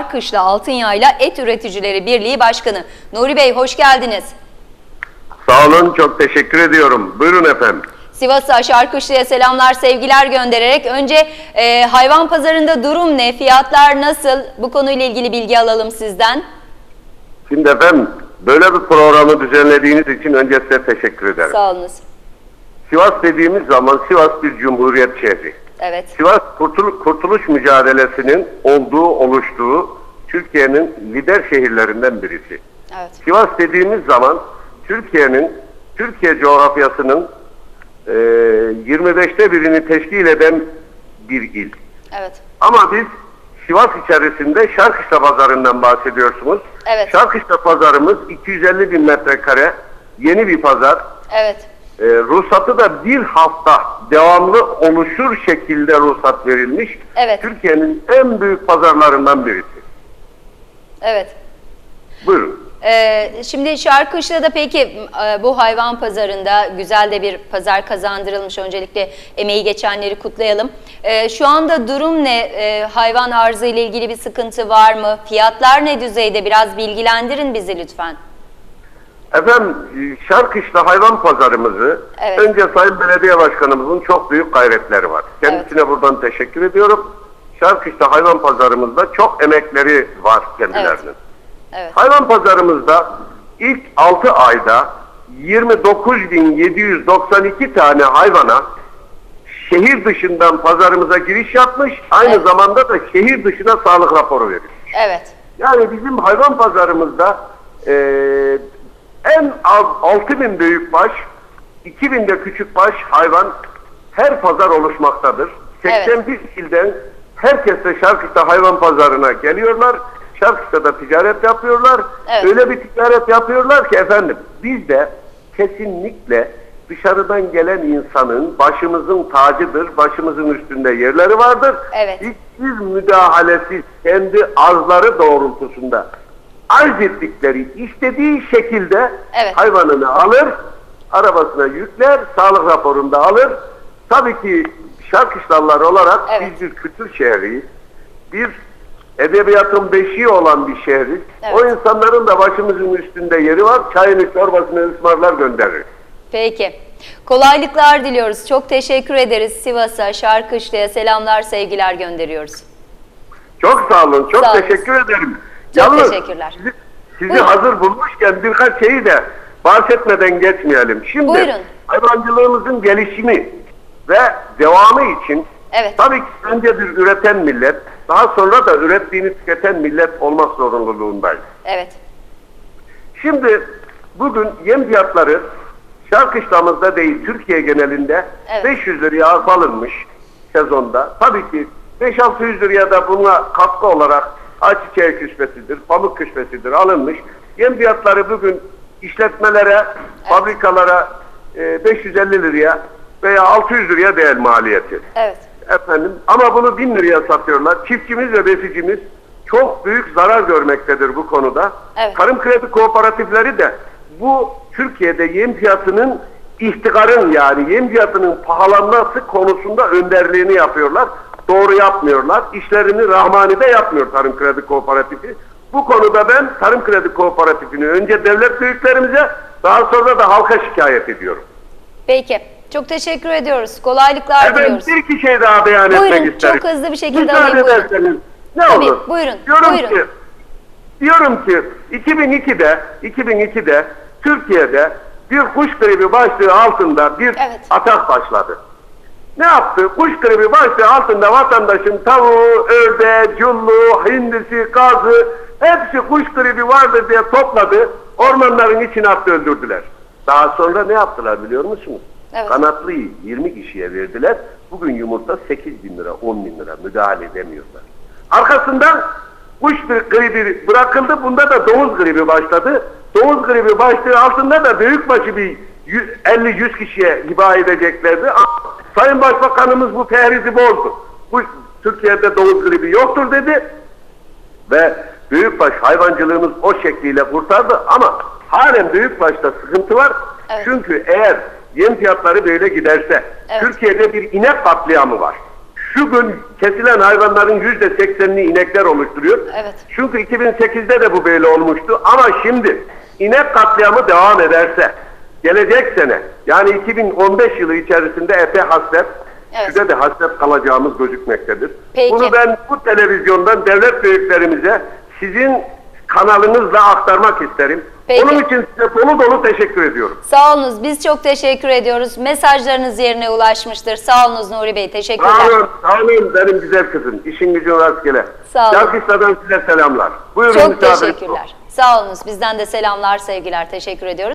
Şarkışla Altınyayla Et Üreticileri Birliği Başkanı. Nuri Bey hoş geldiniz. Sağ olun, çok teşekkür ediyorum. Buyurun efendim. Sivas'a Şarkışlı'ya selamlar, sevgiler göndererek önce e, hayvan pazarında durum ne, fiyatlar nasıl? Bu konuyla ilgili bilgi alalım sizden. Şimdi efendim, böyle bir programı düzenlediğiniz için önce size teşekkür ederim. Sağ olunuz. Sivas dediğimiz zaman Sivas bir cumhuriyet şehri. Evet, Sivas kurtul- kurtuluş mücadelesinin olduğu, oluştuğu Türkiye'nin lider şehirlerinden birisi. evet, Sivas dediğimiz zaman Türkiye'nin, Türkiye coğrafyasının e, 25'te birini teşkil eden bir il. evet, Ama biz Sivas içerisinde Şarkışla pazarından bahsediyorsunuz. Evet. Şarkışla pazarımız 250 bin metrekare yeni bir pazar. evet, Ee, ruhsatı da bir hafta devamlı oluşur şekilde ruhsat verilmiş. Evet. Türkiye'nin en büyük pazarlarından birisi. evet. Buyurun. Ee, şimdi Şarkışla'da peki e, bu hayvan pazarında güzel de bir pazar kazandırılmış. Öncelikle emeği geçenleri kutlayalım. Ee, şu anda durum ne? Ee, hayvan arzı ile ilgili bir sıkıntı var mı? Fiyatlar ne düzeyde? Biraz bilgilendirin bizi lütfen. Efendim e, Şarkışla hayvan pazarımızı Evet. önce Sayın Belediye Başkanımızın çok büyük gayretleri var. Kendisine buradan teşekkür ediyorum. Şarkışla hayvan pazarımızda çok emekleri var kendilerinin. Evet, Hayvan pazarımızda ilk 6 ayda 29.792 tane hayvana şehir dışından pazarımıza giriş yapmış. Aynı Evet. zamanda da şehir dışına sağlık raporu verilmiş. evet, Yani bizim hayvan pazarımızda eee en az 6000 büyükbaş, 2000 de küçükbaş hayvan her pazar oluşmaktadır. Evet. 81 ilden herkes de Şarkışla hayvan pazarına geliyorlar. Şarkışla'da ticaret yapıyorlar. Evet. Öyle bir ticaret yapıyorlar ki efendim biz de kesinlikle dışarıdan gelen insanın başımızın tacıdır, başımızın üstünde yerleri vardır. Evet. Hiçbir müdahalesiz kendi arzları doğrultusunda arz ettikleri istediği şekilde Evet. hayvanını alır, arabasına yükler, sağlık raporunda alır. Tabii ki Şarkışlarlar olarak Evet. biz bir kültür şehriyiz. Bir edebiyatın beşiği olan bir şehriz. Evet. O insanların da başımızın üstünde yeri var. Çayını, çorbasını ısmarlar gönderir. Peki. Kolaylıklar diliyoruz. Çok teşekkür ederiz. Sivas'a, Şarkışla'ya selamlar, sevgiler gönderiyoruz. Çok sağ olun. Çok Sağ olun. teşekkür ederim. Çok teşekkürler. Sizi, sizi Buyurun. hazır bulmuşken birkaç şeyi de bahsetmeden geçmeyelim. Şimdi Buyurun. hayvancılığımızın gelişimi ve devamı için Evet. tabii ki önce bir üreten millet, daha sonra da ürettiğini tüketen millet olmak zorunluluğundayız. Evet, Şimdi bugün yem fiyatları Şarkışlamızda değil Türkiye genelinde Evet. 500 liraya arz alınmış sezonda. Tabii ki 5-600 liraya da buna katkı olarak ayçiçeği küspesidir, pamuk küspesidir alınmış. Yem fiyatları bugün işletmelere, fabrikalara e, 550 liraya veya 600 liraya değil maliyeti. evet, Efendim ama bunu 1000 liraya satıyorlar. Çiftçimiz ve besicimiz çok büyük zarar görmektedir bu konuda. Evet. Tarım kredi kooperatifleri de bu Türkiye'de yem fiyatının ihtikarın yani yem fiyatının pahalanması konusunda önderliğini yapıyorlar. Doğru yapmıyorlar. İşlerini Rahmani'de yapmıyor Tarım Kredi Kooperatifi. Bu konuda ben Tarım Kredi Kooperatifini önce devlet büyüklerimize daha sonra da halka şikayet ediyorum. Peki. Çok teşekkür ediyoruz. Kolaylıklar Efendim diliyoruz. bir iki şey daha beyan Buyurun, etmek isterim. çok hızlı bir şekilde Müsaade alayım, buyurun. ederseniz Ne Tabii, olur? buyurun, Diyorum buyurun. ki diyorum ki 2002'de 2002'de Türkiye'de bir kuş gribi başlığı altında bir Evet. atak başladı. Ne yaptı? Kuş gribi başlığı altında vatandaşın tavuğu, ördeği, cullu, hindisi, kazı hepsi kuş gribi vardı diye topladı. Ormanların içine attı öldürdüler. Daha sonra ne yaptılar biliyor musunuz? Evet. Kanatlıyı 20 kişiye verdiler. Bugün yumurta 8 bin lira, 10 bin lira müdahale edemiyorlar. Arkasından kuş gribi bırakıldı. Bunda da domuz gribi başladı. Domuz gribi başlığı altında da büyükbaşı bir 50-100 kişiye hiba edeceklerdi. Sayın Başbakanımız bu fehrizi bozdu. Bu Türkiye'de domuz gribi yoktur dedi ve büyükbaş hayvancılığımız o şekliyle kurtardı ama halen büyükbaşta sıkıntı var. Evet. Çünkü eğer yem fiyatları böyle giderse Evet. Türkiye'de bir inek katliamı var. Şu gün kesilen hayvanların yüzde seksenini inekler oluşturuyor. Evet. Çünkü 2008'de de bu böyle olmuştu ama şimdi inek katliamı devam ederse gelecek sene yani 2015 yılı içerisinde epey hasret Evet. Şurada da hasret kalacağımız gözükmektedir. Peki. Bunu ben bu televizyondan devlet büyüklerimize sizin kanalınızla aktarmak isterim. Peki. Onun için size dolu dolu teşekkür ediyorum. Sağ olunuz. Biz çok teşekkür ediyoruz. Mesajlarınız yerine ulaşmıştır. Sağ olunuz Nuri Bey. Teşekkürler. Sağ olun, sağ olun benim güzel kızım. İşin gücün rastgele. Sağ olun. Size selamlar. Buyurun Çok teşekkürler. Sağ olunuz. Bizden de selamlar, sevgiler. Teşekkür ediyoruz.